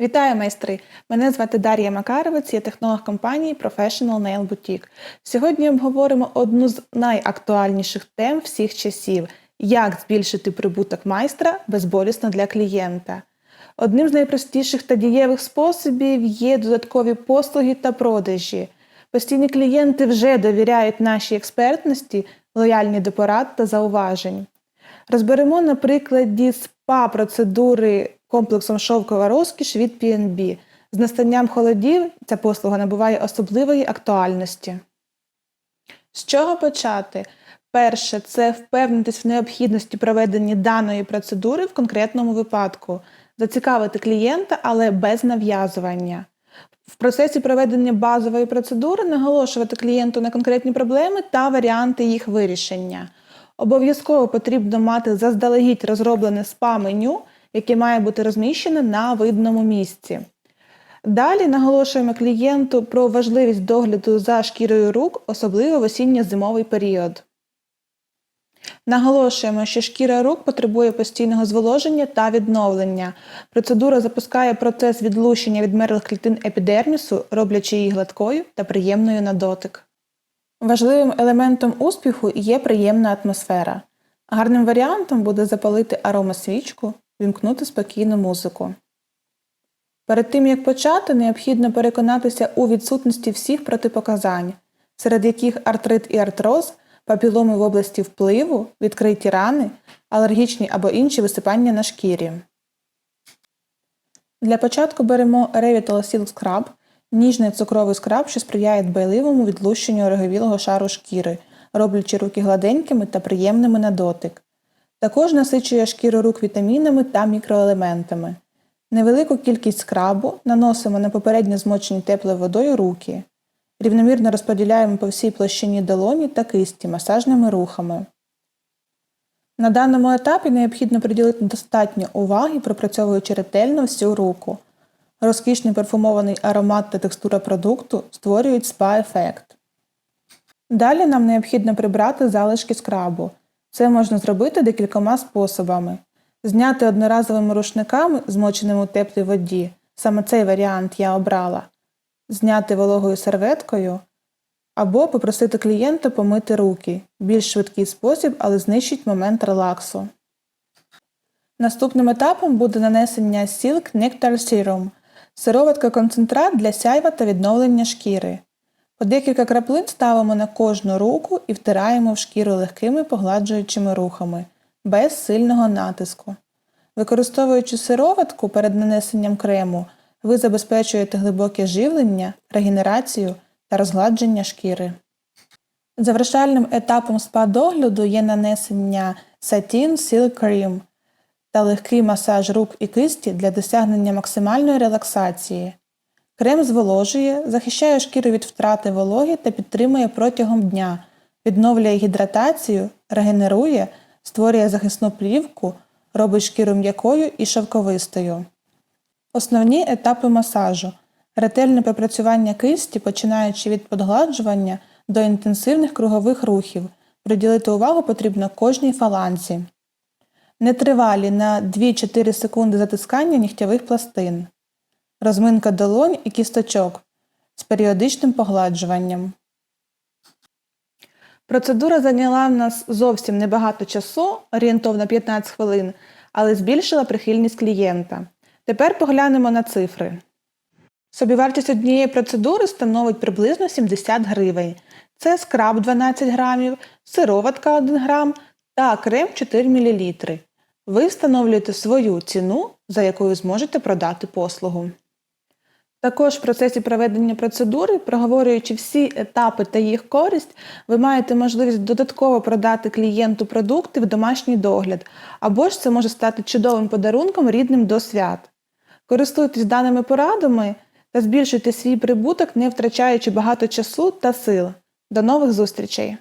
Вітаю, майстри! Мене звати Дар'я Макаровець, я технолог компанії Professional Nail Boutique. Сьогодні обговоримо одну з найактуальніших тем всіх часів: як збільшити прибуток майстра безболісно для клієнта. Одним з найпростіших та дієвих способів є додаткові послуги та продажі. Постійні клієнти вже довіряють нашій експертності, лояльні до порад та зауважень. Розберемо на прикладі спа процедури комплексом шовкова розкіш від PNB. З настанням холодів ця послуга набуває особливої актуальності. З чого почати? Перше, це впевнитись в необхідності проведення даної процедури в конкретному випадку, зацікавити клієнта, але без нав'язування. В процесі проведення базової процедури наголошувати клієнту на конкретні проблеми та варіанти їх вирішення. Обов'язково потрібно мати заздалегідь розроблене спа-меню, яке має бути розміщене на видному місці. Далі наголошуємо клієнту про важливість догляду за шкірою рук, особливо в осінньо-зимовий період. Наголошуємо, що шкіра рук потребує постійного зволоження та відновлення. Процедура запускає процес відлущення відмерлих клітин епідермісу, роблячи її гладкою та приємною на дотик. Важливим елементом успіху є приємна атмосфера. Гарним варіантом буде запалити аромасвічку, вімкнути спокійну музику. Перед тим як почати, необхідно переконатися у відсутності всіх протипоказань, серед яких артрит і артроз, папіломи в області впливу, відкриті рани, алергічні або інші висипання на шкірі. Для початку беремо Revital Silk Scrub – ніжний цукровий скраб, що сприяє дбайливому відлущенню ороговілого шару шкіри, роблячи руки гладенькими та приємними на дотик. Також насичує шкіру рук вітамінами та мікроелементами. Невелику кількість скрабу наносимо на попередньо змочені теплою водою руки. Рівномірно розподіляємо по всій площині долоні та кисті масажними рухами. На даному етапі необхідно приділити достатньо уваги, пропрацьовуючи ретельно всю руку. Розкішний парфумований аромат та текстура продукту створюють спа-ефект. Далі нам необхідно прибрати залишки скрабу. Це можна зробити декількома способами. Зняти одноразовими рушниками, змоченими у теплій воді. Саме цей варіант я обрала. Зняти вологою серветкою. Або попросити клієнта помити руки. Більш швидкий спосіб, але знищить момент релаксу. Наступним етапом буде нанесення Silk Nectar Serum – сироватка концентрат для сяйва та відновлення шкіри. Декілька краплин ставимо на кожну руку і втираємо в шкіру легкими погладжуючими рухами, без сильного натиску. Використовуючи сироватку перед нанесенням крему, ви забезпечуєте глибоке живлення, регенерацію та розгладження шкіри. Завершальним етапом спа-догляду є нанесення Satin Silk Cream та легкий масаж рук і кисті для досягнення максимальної релаксації. Крем зволожує, захищає шкіру від втрати вологи та підтримує протягом дня, відновлює гідратацію, регенерує, створює захисну плівку, робить шкіру м'якою і шовковистою. Основні етапи масажу. Ретельне пропрацювання кисті, починаючи від подгладжування до інтенсивних кругових рухів. Приділити увагу потрібно кожній фаланці. Нетривалі на 2-4 секунди затискання нігтєвих пластин. Розминка долонь і кісточок з періодичним погладжуванням. Процедура зайняла в нас зовсім небагато часу, орієнтовно 15 хвилин, але збільшила прихильність клієнта. Тепер поглянемо на цифри. Собівартість однієї процедури становить приблизно 70 гривень. Це скраб 12 грамів, сироватка 1 грам та крем 4 мл. Ви встановлюєте свою ціну, за якою зможете продати послугу. Також в процесі проведення процедури, проговорюючи всі етапи та їх користь, ви маєте можливість додатково продати клієнту продукти в домашній догляд, або ж це може стати чудовим подарунком рідним до свят. Користуйтесь даними порадами та збільшуйте свій прибуток, не втрачаючи багато часу та сил. До нових зустрічей!